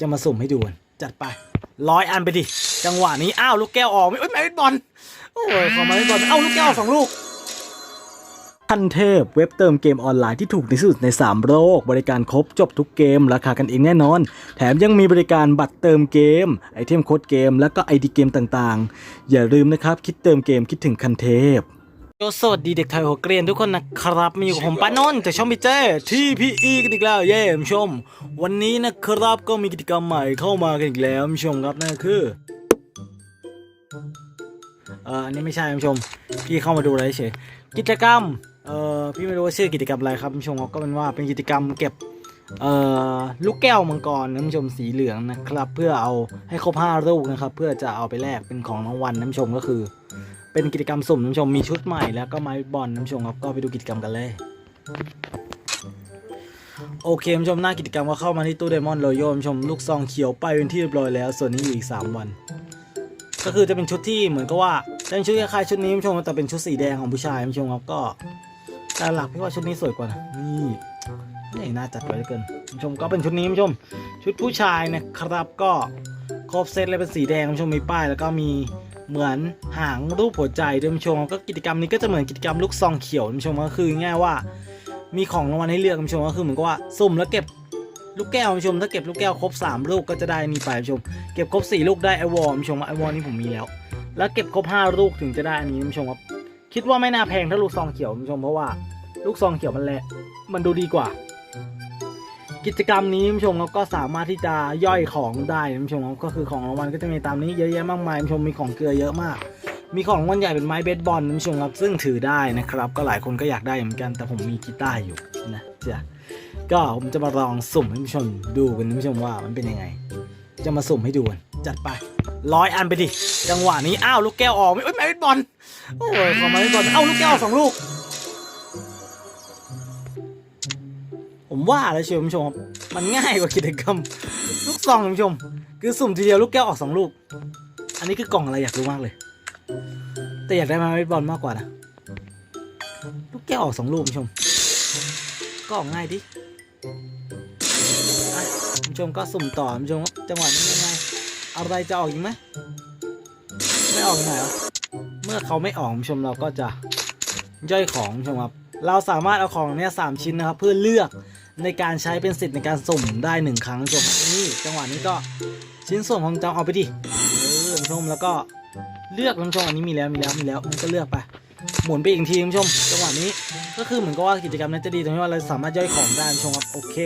จะมาสุ่มให้ดูกันจัดไปร้อยอันไปดิ จังหวะนี้ อ้าวลูกแก้วออกไม่เอ้ยไม่บอลโอ้ยขอมาไม่บอลเอ้าลูกแก้วออกสองลูกทันเทพเว็บเติมเกมออนไลน์ที่ถูกที่สุดใน 3 โลก บริการครบจบทุกเกม ราคากันเองแน่นอน แถมยังมีบริการบัตรเติมเกม ไอเทมโค้ดเกม แล้วก็ไอดีเกมต่างๆ อย่าลืมนะครับ คิดเติมเกมคิดถึงคันเทพ สวัสดีเด็กไทยหัวเกรียนทุกคนนะครับมาอยู่กับผมป้านนท์จากช่องพี่เจที่พีอีกันอีกแล้วเย้คุณผู้ชม วันนี้นะครับก็มีกิจกรรมใหม่เข้ามากันอีกแล้วคุณผู้ชมครับนั่นคือเอ่ออันนี้ไม่ใช่คุณผู้ชมพี่เข้ามาดูอะไรเฉยกิจกรรมเอ่อพี่ไม่รู้ว่าชื่อกิจกรรมอะไรครับคุณผู้ชมก็เป็นว่าเป็นกิจกรรมเก็บเอ่อลูกแก้วมังกรนะคุณผู้ชมสีเหลืองนะครับ เพื่อเอาให้ครบห้าลูกนะครับ เพื่อจะเอาไปแลกเป็นของรางวัลนะคุณผู้ชมก็คือ เป็นกิจกรรมสุ่มน้ำชมมีชุดใหม่แล้วก็ไม้บอลน้ำชมครับก็ไปดูกิจกรรมกันเลย โอเคน้ำชมหน้ากิจกรรมก็เข้ามาที่ตู้เดมอนรโยน้ำชมลูกซองเขียวไปเป็นที่เรียบร้อยแล้ว ส่วนนี้อยู่อีก 3 วัน ก็คือจะเป็นชุดที่เหมือนกับว่าจะเป็นชุดคล้ายๆชุดนี้น้ำชมแต่เป็นชุดสีแดงของผู้ชายน้ำชมครับก็แต่หลักพี่ว่าชุดนี้สวยกว่านะนี่นี่น่าจัดไว้เหลือเกินน้ำชมก็เป็นชุดนี้น้ำชม ชุดผู้ชายนะครับก็ครบเซตเลยเป็นสีแดงน้ำชมมีป้ายแล้วก็มี เหมือนหางรูปหัวใจด้วยคุณผู้ชมก็กิจกรรมนี้ก็จะเหมือนกิจกรรมลูกซองเขียวคุณผู้ชมก็คือง่ายว่า มีของรางวัลให้เลือกคุณผู้ชมก็คือเหมือนกับว่าสุ่มแล้วเก็บลูกแก้วคุณผู้ชมถ้าเก็บลูกแก้วครบ 3 ลูกก็จะได้นี่ไปคุณผู้ชมเก็บครบ 4 ลูกได้ไอวอลคุณผู้ชมไอวอลนี่ผมมีแล้ว แล้วเก็บครบ 5 ลูกถึงจะได้อันนี้คุณผู้ชมครับคิดว่าไม่น่าแพงถ้าลูกซองเขียวคุณผู้ชมเพราะว่าลูกซองเขียวมันแหละมันดูดีกว่า กิจกรรมนี้คุณผู้ชมครับก็สามารถที่จะย่อยของได้คุณผู้ชมครับก็คือของรางวัลก็จะมีตามนี้เยอะแยะมากมายคุณผู้ชมมีของเกลือเยอะมาก มีของรางวัลใหญ่เป็นไม้เบสบอลคุณผู้ชมครับซึ่งถือได้นะครับ ก็หลายคนก็อยากได้เหมือนกัน แต่ผมมีกีตาร์อยู่นะจ๊ะก็ผมจะมาลองสุ่มให้คุณผู้ชมดูกันคุณผู้ชมว่ามันเป็นยังไง จะมาสุ่มให้ดูกันจัดไปร้อยอันไปดิจังหวะนี้อ้าวลูกแก้วออกไม่เอ้ยไม้เบสบอลโอ้ยขอไม้เบสบอลเอ้าลูกแก้วออกสองลูก ว่าแล้วเชียวคุณผู้ชมมันง่ายกว่ากิจกรรม ลูกซองคุณผู้ชม คือสุ่มทีเดียวลูกแก้วออกสองลูก อันนี้คือกล่องอะไรอยากรู้มากเลย แต่อยากได้มาเบสบอลมากกว่านะลูกแก้วออกสองลูกคุณผู้ชมก็ออกง่ายดิคุณผู้ชมก็สุ่มต่อคุณผู้ชมจังหวะนี้ยังไงอะไรจะออกอีกไหมไม่ออกไงเหรอเมื่อเขาไม่ออกคุณผู้ชมเราก็จะย่อยของคุณผู้ชมครับเราสามารถเอาของเนี้ยสามชิ้นนะครับ เพื่อเลือก ในการใช้เป็นสิทธิ์ในการสุ่มได้หนึ่งครั้งจบนี่จังหวะนี้ก็ชิ้นส่วนของจะเอาไปดิเออคุณผู้ชมแล้วก็เลือกคุณผู้ชมอันนี้มีแล้วมีแล้วมีแล้วมันก็เลือกไปหมุนไปอีกทีคุณผู้ชมจังหวะนี้ก็คือเหมือนกับว่ากิจกรรมนี้จะดีตรงที่ว่าเราสามารถย่อยของได้คุณผู้ชมครับโอเค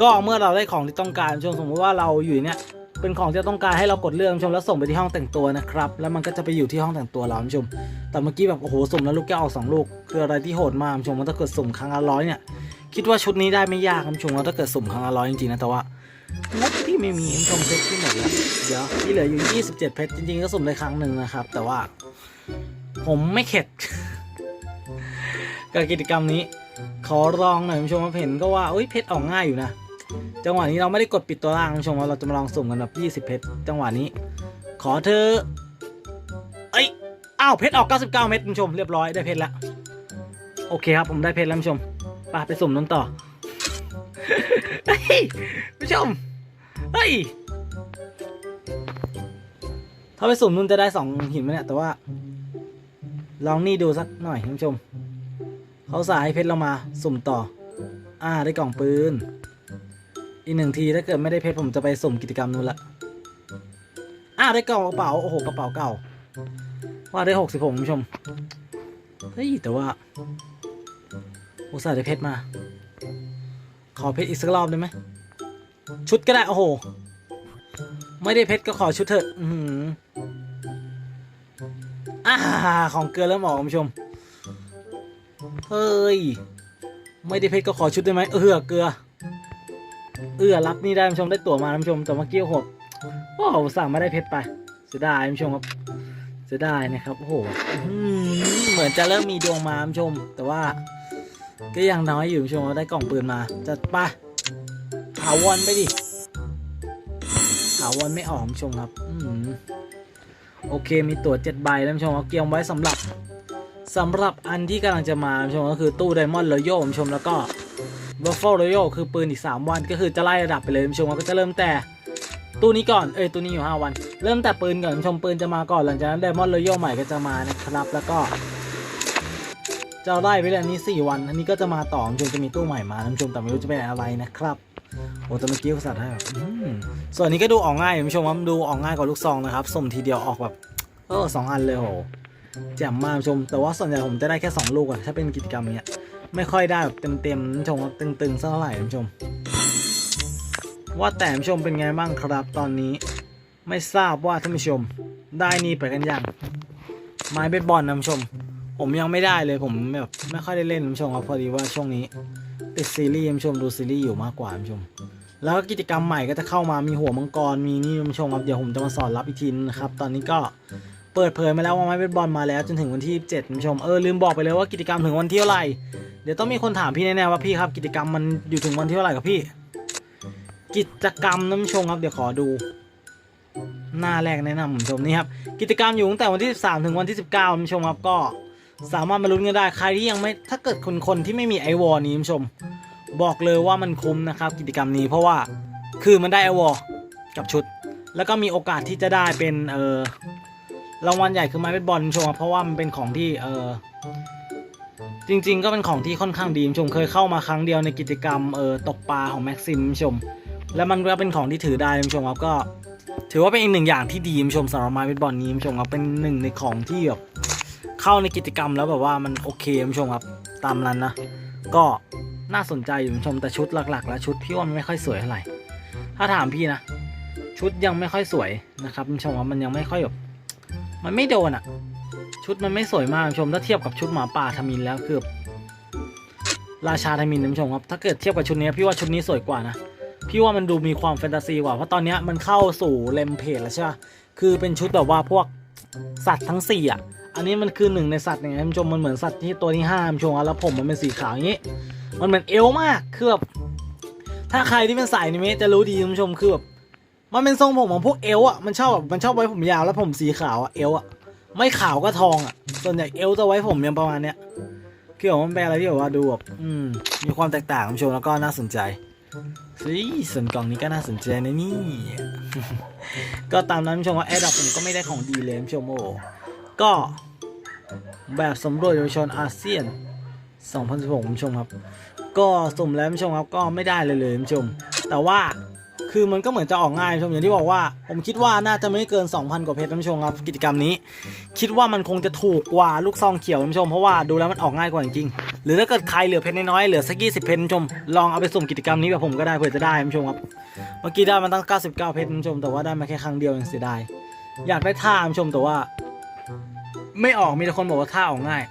ก็เมื่อเราได้ของที่ต้องการคุณผู้ชมสมมติว่าเราอยู่เนี่ย เป็นของที่เราต้องการให้เรากดเลือกชมแล้วส่งไปที่ห้องแต่งตัวนะครับ แล้วมันก็จะไปอยู่ที่ห้องแต่งตัวเราคุณผู้ชม แต่เมื่อกี้แบบโอ้โหสุ่มแล้วลูกแก้วออกสองลูกคืออะไรที่โหดมากคุณผู้ชมว่าถ้าเกิดสุ่มครั้งละร้อยเนี่ยคิดว่าชุดนี้ได้ไม่ยากคุณผู้ชมว่าถ้าเกิดสุ่มครั้งละร้อยจริงๆนะแต่ว่างบพี่ไม่มีคุณผู้ชมเพชรที่หมดแล้วเดี๋ยวที่เหลืออยู่ 27 เพชรจริงๆก็สุ่มได้ครั้งหนึ่งนะครับ แต่ว่า ผมไม่เข็ดกับกิจกรรมนี้ ขอลองหน่อยคุณผู้ชมว่าเห็นก็ว่าเอ้ยเพชรออกง่ายอยู่นะ จังหวะนี้เราไม่ได้กดปิดตัวล่างคุณผู้ชมว่าเราจะมาลองสุ่มกันแบบ20 เพชรจังหวะนี้ ขอเธอเอ้ยอ้าวเพชรออก 99 เม็ดคุณผู้ชมเรียบร้อยได้เพชรแล้วโอเคครับผมได้เพชรแล้วคุณผู้ชมไปไปสุ่มนั้นต่อเฮ้ยคุณผู้ชมเฮ้ยถ้าไปสุ่มนู่นจะได้สองหินไหมเนี่ยแต่ว่า ลองนี่ดูสักหน่อยคุณผู้ชม เขาสายให้เพชรเรามาสุ่มต่อ อ่าได้กล่องปืน อีกหนึ่งทีถ้าเกิดไม่ได้เพชรผมจะไปสุ่มกิจกรรมนู้นละอ่าได้กล่องกระเป๋าโอ้โหกระเป๋าเก่า ว่าได้หกสิบผมคุณผู้ชมเฮ้ยแต่ว่าอุตส่าห์ได้เพชรมา ขอเพชรอีกสักรอบได้ไหมชุดก็ได้โอ้โห ไม่ได้เพชรก็ขอชุดเถอะอือหืออ่าของเกลือเริ่มออกคุณผู้ชมเฮ้ย ไม่ได้เพชรก็ขอชุดได้ไหมเออเกลือ เอื้อรับนี่ได้ผู้ชมได้ตั๋วมาผู้ชมแต่เมื่อกี้หกโอ้โหสั่งไม่ได้เพชรไปเสียดายผู้ชมครับเสียดายนะครับโอ้โหเหมือนจะเริ่มมีดวงมาผู้ชม แต่ว่าก็ยังน้อยอยู่ผู้ชมได้กล่องปืนมาจัดไปถาวรไปดิถาวรไม่ออกผู้ชมครับอืโอเคมีตั๋ว7ใบแล้วคุณผู้ชมเอาเกี่ยมไว้สำหรับสำหรับอันที่กำลังจะมาผู้ชมก็คือตู้ไดมอนด์รอยัลคุณผู้ชมแล้วก็ บัฟเฟ l ร Royal คือปืนอีก 3 วันก็คือจะไล่ระดับไปเลยท่านผู้ชมก็จะเริ่มแต่ตู้นี้ก่อน เอ้ยตู้นี้อยู่ 5 วัน เริ่มแต่ปืนก่อนท่านผู้ชมปืนจะมาก่อนหลังจากนั้น Diamond Royal ใหม่ก็จะมานะครับ แล้วก็จะไล่ไปเลยอันนี้ 4 วัน อันนี้ก็จะมาต่อท่านผู้ชมจะมีตู้ใหม่มาท่านผู้ชมแต่ไม่รู้จะเป็นอะไรนะครับโอ้ต่เมื่อกี้ภาษาไทยแบบส่วนนี้ก็ดูออกง่ายท่านผู้ชมว่าดูออกง่ายกว่าลูกซองนะครับสุ่มทีเดียวออกแบบเออสองอันเลยโหแจ่มมากท่านผู้ชม แต่ว่าส่วนใหญ่ผมจะได้แค่สองลูกอะถ้าเป็นกิจกรรมเนี้ย ไม่ค่อยได้แบบเต็มๆท่านผู้ชมครับตึงๆสักเท่าไหร่ท่านผู้ชม ว่าแต่ท่านผู้ชมเป็นไงบ้างครับตอนนี้ ไม่ทราบว่าท่านผู้ชมได้นี่ไปกันยังไม้เบสบอลนะท่านผู้ชม ผมยังไม่ได้เลยผมแบบไม่ค่อยได้เล่นท่านผู้ชมครับพอดีว่าช่วงนี้ติดซีรีส์ท่านผู้ชมดูซีรีส์อยู่มากกว่าท่านผู้ชมแล้วก็กิจกรรมใหม่ก็จะเข้ามามีหัวมังกรมีนี่ท่านผู้ชมครับเดี๋ยวผมจะมาสอนรับอีกทีนึงนะครับ ตอนนี้ก็ เปิดเผยมาแล้วว่าไม้เบสบอลมาแล้วจนถึงวันที่27ท่านผู้ชมเออลืมบอกไปเลยว่ากิจกรรมถึงวันที่เท่าไหร่เดี๋ยวต้องมีคนถามพี่แน่ๆว่าพี่ครับกิจกรรมมันอยู่ถึงวันที่เท่าไหร่กับพี่ กิจกรรมน้ำชงครับเดี๋ยวขอดู หน้าแรกแนะนำผมชมนี่ครับกิจกรรมอยู่ตั้งแต่วันที่13ถึงวันที่ 19น้ชมครับก็สามารถมาลุ้นกันได้ใครที่ยังไม่ถ้าเกิดคนคนที่ไม่มีไอวอนี้น้ชม บอกเลยว่ามันคุ้มนะครับกิจกรรมนี้เพราะว่าคือมันได้ไอวอกับชุด แล้วก็มีโอกาสที่จะได้เป็นเออ รางวัลใหญ่คือไม้เบสบอลชมครับเพราะว่ามันเป็นของที่เออจริง ๆ ก็เป็นของที่ค่อนข้างดีชมเคยเข้ามาครั้งเดียวในกิจกรรมเออตกปลาของแม็กซิมชม แล้วมันก็เป็นของที่ถือได้ชมครับก็ ถือว่าเป็นอีกหนึ่งอย่างที่ดีชมสำหรับไม้เบสบอลนี้ชมครับเป็นหนึ่งในของที่แบบเข้าในกิจกรรมแล้วแบบว่ามันโอเคชมครับตามนั้นนะก็น่าสนใจอยู่ชมแต่ชุดหลักๆ แล้วชุดพี่ว่ามันไม่ค่อยสวยเท่าไหร่ถ้าถามพี่นะ ชุดยังไม่ค่อยสวยนะครับชมว่ามันยังไม่ค่อยแบบ มันไม่โดนอะชุดมันไม่สวยมากคุณผู้ชมถ้าเทียบกับชุดหมาป่าทามินแล้วคือราชาทามินคุณผู้ชมครับถ้าเกิดเทียบกับชุดนี้พี่ว่าชุดนี้สวยกว่านะพี่ว่ามันดูมีความแฟนตาซีกว่าเพราะตอนนี้มันเข้าสู่เลมเพจแล้วใช่ปะคือเป็นชุดแบบว่าพวกสัตว์ทั้งสี่อะอันนี้มันคือหนึ่งในสัตว์อย่างเงี้ยคุณผู้ชมมันเหมือนสัตว์ที่ตัวที่ห้าคุณผู้ชมแล้วผมมันเป็นสีขาวอย่างงี้ มันเหมือนเอลมากคือแบบถ้าใครที่เป็นสายนิเมะจะรู้ดีคุณผู้ชมคือแบบ มันเป็นทรงผมของพวกเอลอะมันชอบแบบมันชอบไว้ผมยาวแล้วผมสีขาวอะเอลอะไม่ขาวก็ทองอะส่วนใหญ่เอลจะไว้ผมยังประมาณเนี้ยคือผมมันเป็นอะไรที่แบบว่าดูแบบอืมมีความแตกต่างคุณผู้ชมแล้วก็น่าสนใจสิส่วนกล่องนี้ก็น่าสนใจนะนี่ ก็ตามนั้นคุณผู้ชมว่าแอดดับผมก็ไม่ได้ของดีเลยคุณผู้ชมโอ้ก็แบบสำรวจเยาวชนอาเซียน 2016คุณผู้ชมครับ ก็สุ่มแล้วคุณผู้ชมครับก็ไม่ได้เลยเลยคุณผู้ชม แต่ว่า คือมันก็เหมือนจะออกง่ายชมอย่างที่บอกว่า ผมคิดว่าน่าจะไม่เกิน 2,000 กว่าเพชรคุณผู้ชมครับกิจกรรมนี้ คิดว่ามันคงจะถูกกว่าลูกซองเขียวคุณผู้ชมเพราะว่าดูแล้วมันออกง่ายกว่าจริงๆหรือถ้าเกิดใครเหลือเพชรน้อยๆเหลือสัก20เพชรคุณผู้ชมลองเอาไปสุ่มกิจกรรมนี้แบบผมก็ได้เผื่อจะได้คุณผู้ชมครับเมื่อกี้ได้มาตั้ง 99 เพชรคุณผู้ชมแต่ว่าได้มาแค่ครั้งเดียวยังเสียดายอยากได้ท่าคุณผู้ชมแต่ว่า ไม่ออกมีแต่คนบอกว่าท่าออกง่าย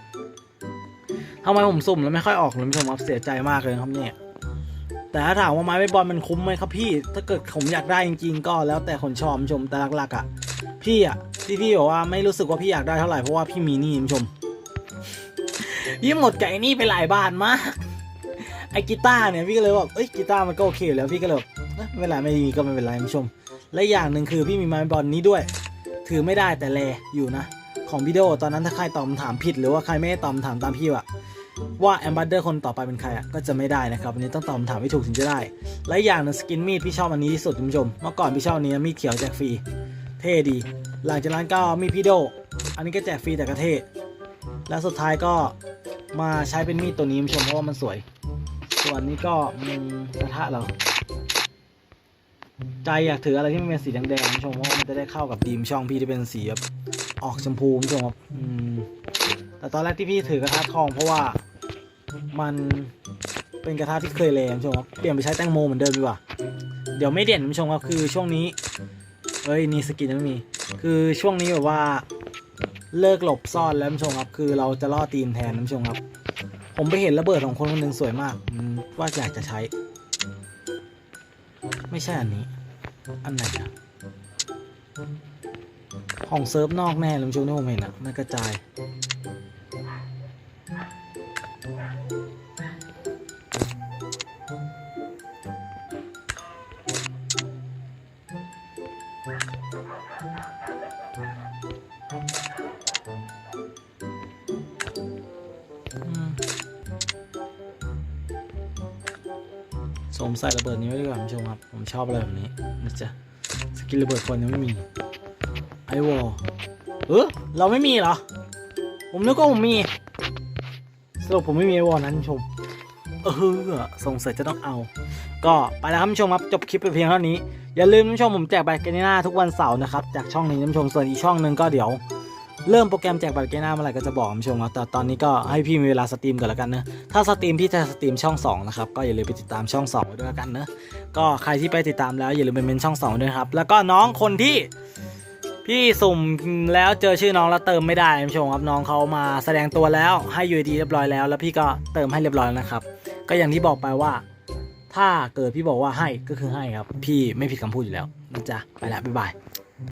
ทำไมผมสุ่มแล้วไม่ค่อยออกเลยคุณผู้ชมครับเสียใจมากเลยครับเนี่ย แต่ถ้าถามว่าไม้เบสบอลมันคุ้มไหมครับพี่ ถ้าเกิดผมอยากได้จริงๆ ก็แล้วแต่คนชอบชมแต่หลักๆอะ พี่อะที่พี่บอกว่าไม่รู้สึกว่าพี่อยากได้เท่าไหร่เพราะว่าพี่มีหนี้ชมยิ่งหมดไอ้หนี่ไปหลายบาทมากไอ้กีตาร์เนี่ยพี่ก็เลยบอกเอ้ยกีตาร์มันก็โอเคอยู่แล้วพี่ก็เลยบบเอ้ยไม่เป็นไม่มีก็ไม่เป็นไรคุณผู้ชม และอย่างหนึ่งคือพี่มีไม้เบสบอลนี้ด้วย ถือไม่ได้แต่แลอยู่นะ ของวิดีโอตอนนั้นถ้าใครตอบคำถามผิดหรือว่าใครไม่ได้ตอบคำถามตามพี่อะ ว่าแอมบัตเดอร์คนต่อไปเป็นใครอะก็จะไม่ได้นะครับวันนี้ต้องตอบคำถามให้ถูกถึงจะได้ และอย่างนึงสกินมีดพี่ชอบอันนี้ที่สุดคุณผู้ชมเมื่อก่อนพี่ชอบอันนี้นะมีดเขียวแจกฟรีเท่ดี หลังจากนั้นก็มีดพี่โด อันนี้ก็แจกฟรีแต่ก็เท่และสุดท้ายก็มาใช้เป็นมีดตัวนี้คุณผู้ชมเพราะว่ามันสวย ส่วนนี้ก็มีกระทะเราใจอยากถืออะไรที่มันเป็นสีแดงๆคุณผู้ชมเพราะมันจะได้เข้ากับดีมช่องพี่ที่เป็นสีแบบออกชมพูคุณผู้ชมครับอืมแต่ตอนแรกที่พี่ถือกระทะทองเพราะว่า มันเป็นกระทะที่เคยแรงคุณผู้ชมครับเปลี่ยนไปใช้แตงโมเหมือนเดิมดีกว่า เดี๋ยวไม่เด่นคุณผู้ชมครับคือช่วงนี้เอ้ยนี่สกินยังไม่มี คือช่วงนี้แบบว่าเลิกหลบซ่อนแล้วคุณผู้ชมครับ คือเราจะล่อตีนแทนคุณผู้ชมครับ ผมไปเห็นระเบิดของคนคนหนึ่งสวยมากมว่าอยากจะใช้ ไม่ใช่อันนี้ อันไหนอะของเซิร์ฟนอกแน่เลยคุณผู้ชมที่ผมเห็นอะมันกระจาย สมใส่ระเบิดนี้ไว้ดีกว่าคุณผู้ชมครับ ผมชอบอะไรแบบนี้นะจ๊ะสกินระเบิดคนยังไม่มี ไอวอลเออเราไม่มีเหรอ ผมนึกว่าผมมีสรุปผมไม่มีไอวอลนั้นชม เออสงสัยจะต้องเอา ก็ไปแล้วครับผู้ชมครับจบคลิปไปเพียงเท่านี้ อย่าลืมผู้ชมผมแจกบัตรเกนน่าทุกวันเสาร์นะครับจากช่องนี้ผู้ชมส่วนอีกช่องหนึ่งก็เดี๋ยวเริ่มโปรแกรมแจกบัตรเกนน่าเมื่อไหร่ก็จะบอกผู้ชมครับแต่ตอนนี้ก็ให้พี่มีเวลาสตรีมก่อนแล้วกันเนอะถ้าสตรีมพี่จะสตรีมช่องสองนะครับก็อย่าลืมไปติดตามช่องสองไว้ด้วยล้วกันเนอะก็ใครที่ไปติดตามแล้วอย่าลืมไปเมนช่องสองด้วยครับแล้วก็น้องคนที่พี่สุ่มแล้วเจอชื่อน้องแล้วเติมไม่ได้ผู้ชมครับน้องเขามาแสดงตัวแล้วให้ยูดีเรียบร้อยแล้ว แล้วพี่ก็เติมให้เรียบร้อยแล้วนะครับก็อย่างที่บอกไปว่า ถ้าเกิดพี่บอกว่าให้ก็คือให้ครับ พี่ไม่ผิดคำพูดอยู่แล้วนะจ๊ะไปแล้วบ๊ายบาย